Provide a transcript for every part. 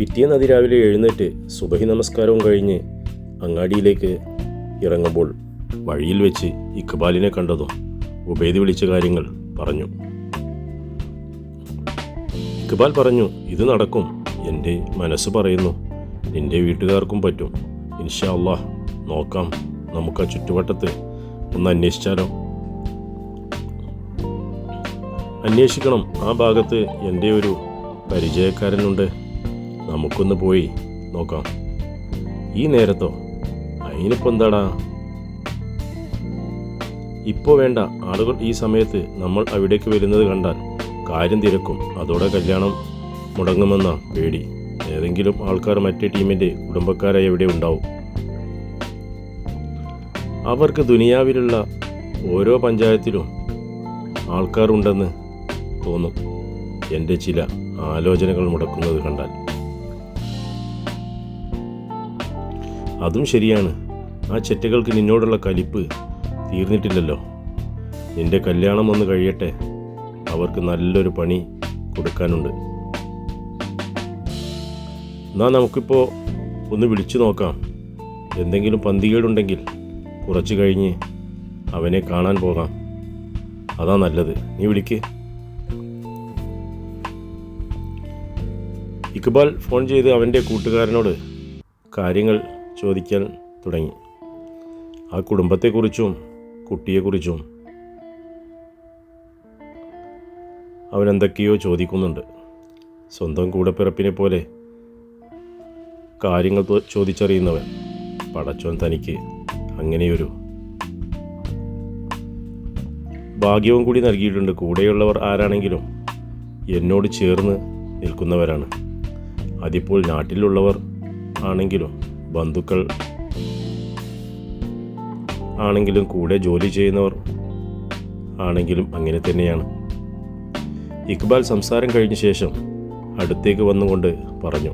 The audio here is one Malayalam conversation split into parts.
പിറ്റേന്ന് അതിരാവിലെ എഴുന്നേറ്റ് സുബഹി നമസ്കാരവും കഴിഞ്ഞ് അങ്ങാടിയിലേക്ക് ഇറങ്ങുമ്പോൾ വഴിയിൽ വെച്ച് ഇക്ബാലിനെ കണ്ടതും ഉബൈദ് വിളിച്ച കാര്യങ്ങൾ പറഞ്ഞു. ഇക്ബാൽ പറഞ്ഞു ഇത് നടക്കും. എന്റെ മനസ്സ് പറയുന്നു. നിന്റെ വീട്ടുകാർക്കും പറ്റും. ഇൻഷാ അള്ളാഹ് നോക്കാം. നമുക്ക് ആ ചുറ്റുവട്ടത്ത് ഒന്ന് അന്വേഷിച്ചാലോ? അന്വേഷിക്കണം. ആ ഭാഗത്ത് എന്റെ ഒരു പരിചയക്കാരനുണ്ട്. നമുക്കൊന്ന് പോയി നോക്കാം. ഈ നേരത്തോ? അതിനിപ്പോൾ എന്താടാ? ഇപ്പോൾ വേണ്ട. ആളുകൾ ഈ സമയത്ത് നമ്മൾ അവിടേക്ക് വരുന്നത് കണ്ടാൽ കാര്യം തിരക്കും. അതോടെ കല്യാണം മുടങ്ങുമെന്ന പേടി. ഏതെങ്കിലും ആൾക്കാർ മറ്റേ ടീമിന്റെ കുടുംബക്കാരായി എവിടെ ഉണ്ടാവും? അവർക്ക് ദുനിയാവിലുള്ള ഓരോ പഞ്ചായത്തിലും ആൾക്കാരുണ്ടെന്ന് തോന്നും. എന്റെ ചില ആലോചനകൾ മുടക്കുന്നത് കണ്ടാൽ. അതും ശരിയാണ്. ആ ചെറ്റകൾക്ക് നിന്നോടുള്ള കലിപ്പ് തീർന്നിട്ടില്ലല്ലോ. നിന്റെ കല്യാണം ഒന്ന് കഴിയട്ടെ. അവർക്ക് നല്ലൊരു പണി കൊടുക്കാനുണ്ട്. എന്നാ നമുക്കിപ്പോൾ ഒന്ന് വിളിച്ചു നോക്കാം. എന്തെങ്കിലും പന്തികേടുണ്ടെങ്കിൽ കുറച്ച് കഴിഞ്ഞ് അവനെ കാണാൻ പോകാം. അതാ നല്ലത്. നീ വിളിക്ക്. ഇക്ബാൽ ഫോൺ ചെയ്ത് അവന്റെ കൂട്ടുകാരനോട് കാര്യങ്ങൾ ചോദിക്കാൻ തുടങ്ങി. ആ കുടുംബത്തെക്കുറിച്ചും കുട്ടിയെക്കുറിച്ചും അവൻ എന്തൊക്കെയോ ചോദിക്കുന്നുണ്ട്. സ്വന്തം കൂടപ്പിറപ്പിനെ പോലെ കാര്യങ്ങൾ ചോദിച്ചറിയുന്നവൻ പടച്ചോൻ തനിക്ക് അങ്ങനെയൊരു ഭാഗ്യവും കൂടി നൽകിയിട്ടുണ്ട്. കൂടെയുള്ളവർ ആരാണെങ്കിലും എന്നോട് ചേർന്ന് നിൽക്കുന്നവരാണ്. അതിപ്പോൾ നാട്ടിലുള്ളവർ ആണെങ്കിലും ബന്ധുക്കൾ ആണെങ്കിലും കൂടെ ജോലി ചെയ്യുന്നവർ ആണെങ്കിലും അങ്ങനെ തന്നെയാണ്. ഇക്ബാൽ സംസാരം കഴിഞ്ഞ ശേഷം അടുത്തേക്ക് വന്നുകൊണ്ട് പറഞ്ഞു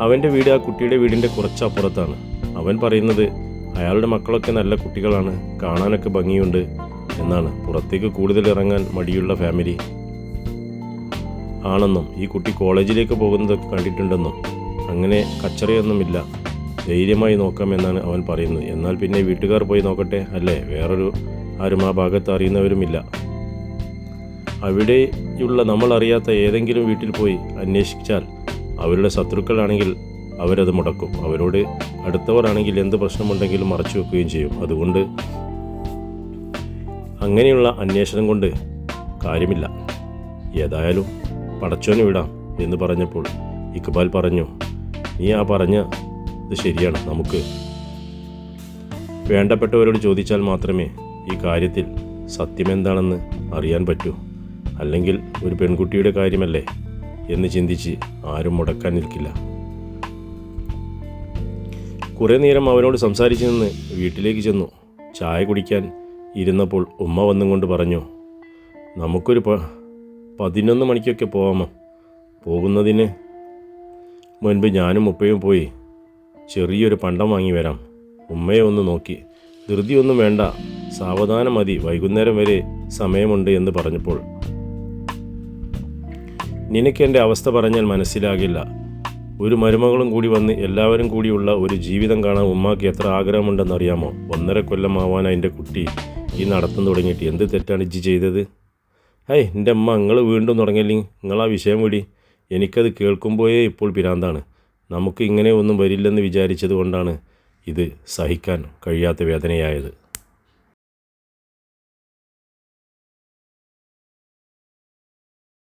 അവന്റെ വീട് ആ കുട്ടിയുടെ വീടിന്റെ കുറച്ചപ്പുറത്താണ്. അവൻ പറയുന്നത് അയാളുടെ മക്കളൊക്കെ നല്ല കുട്ടികളാണ് കാണാനൊക്കെ ഭംഗിയുണ്ട് എന്നാണ്. പുറത്തേക്ക് കൂടുതൽ ഇറങ്ങാൻ മടിയുള്ള ഫാമിലി. ആണെന്നും ഈ കുട്ടി കോളേജിലേക്ക് പോകുന്നതൊക്കെ കണ്ടിട്ടുണ്ടെന്നും അങ്ങനെ കച്ചറയൊന്നുമില്ല. ധൈര്യമായി നോക്കാമെന്നാണ് അവൻ പറയുന്നത്. എന്നാൽ പിന്നെ വീട്ടുകാർ പോയി നോക്കട്ടെ അല്ലേ? വേറൊരു ആരും ആ ഭാഗത്ത് അറിയുന്നവരുമില്ല. അവിടെയുള്ള നമ്മൾ അറിയാത്ത ഏതെങ്കിലും വീട്ടിൽ പോയി അന്വേഷിച്ചാൽ അവരുടെ ശത്രുക്കളാണെങ്കിൽ അവരത് മുടക്കും. അവരോട് അടുത്തവരാണെങ്കിൽ എന്ത് പ്രശ്നമുണ്ടെങ്കിലും മറച്ചു വെക്കുകയും ചെയ്യും. അതുകൊണ്ട് അങ്ങനെയുള്ള അന്വേഷണം കൊണ്ട് കാര്യമില്ല. ഏതായാലും പടച്ചോന് വിടാം എന്ന് പറഞ്ഞപ്പോൾ ഇക്ബാൽ പറഞ്ഞു നീ ആ പറഞ്ഞ ഇത് ശരിയാണ് നമുക്ക് വേണ്ടപ്പെട്ടവരോട് ചോദിച്ചാൽ മാത്രമേ ഈ കാര്യത്തിൽ സത്യമെന്താണെന്ന് അറിയാൻ പറ്റൂ. അല്ലെങ്കിൽ ഒരു പെൺകുട്ടിയുടെ കാര്യമല്ലേ? എന്ന് ചിന്തിച്ച് ആരും മുടക്കാൻ നിൽക്കില്ല. കുറേ നേരം അവനോട് സംസാരിച്ചു നിന്ന് വീട്ടിലേക്ക് ചെന്നു. ചായ കുടിക്കാൻ ഇരുന്നപ്പോൾ ഉമ്മ വന്നും കൊണ്ട് പറഞ്ഞു നമുക്കൊരു പതിനൊന്ന് മണിക്കൊക്കെ പോവാമോ? പോകുന്നതിന് മുൻപ് ഞാനും ഉപ്പയും പോയി ചെറിയൊരു പണ്ടം വാങ്ങി വരാം. ഉമ്മയെ ഒന്ന് നോക്കി. ധൃതിയൊന്നും വേണ്ട. സാവധാനം മതി. വൈകുന്നേരം വരെ സമയമുണ്ട് എന്ന് പറഞ്ഞപ്പോൾ. നിനക്ക് എന്റെ അവസ്ഥ പറഞ്ഞാൽ മനസ്സിലാകില്ല. ഒരു മരുമകളും കൂടി വന്ന് എല്ലാവരും കൂടിയുള്ള ഒരു ജീവിതം കാണാൻ ഉമ്മാക്ക് എത്ര ആഗ്രഹമുണ്ടെന്നറിയാമോ? ഒന്നര കൊല്ലമാവാൻ എന്റെ കുട്ടി ഈ നടത്തം തുടങ്ങിയിട്ട്. എന്ത് തെറ്റാണ് ഇജ്ജി ചെയ്തത്? ഹേയ് എന്റെ അമ്മ നിങ്ങൾ വീണ്ടും തുടങ്ങിയില്ലെങ്കിൽ നിങ്ങൾ ആ വിഷയം വിടി. എനിക്കത് കേൾക്കുമ്പോഴേ ഇപ്പോൾ പിരാന്താണ്. നമുക്ക് ഇങ്ങനെ ഒന്നും വരില്ലെന്ന് വിചാരിച്ചത് കൊണ്ടാണ് ഇത് സഹിക്കാൻ കഴിയാത്ത വേദനയായത്.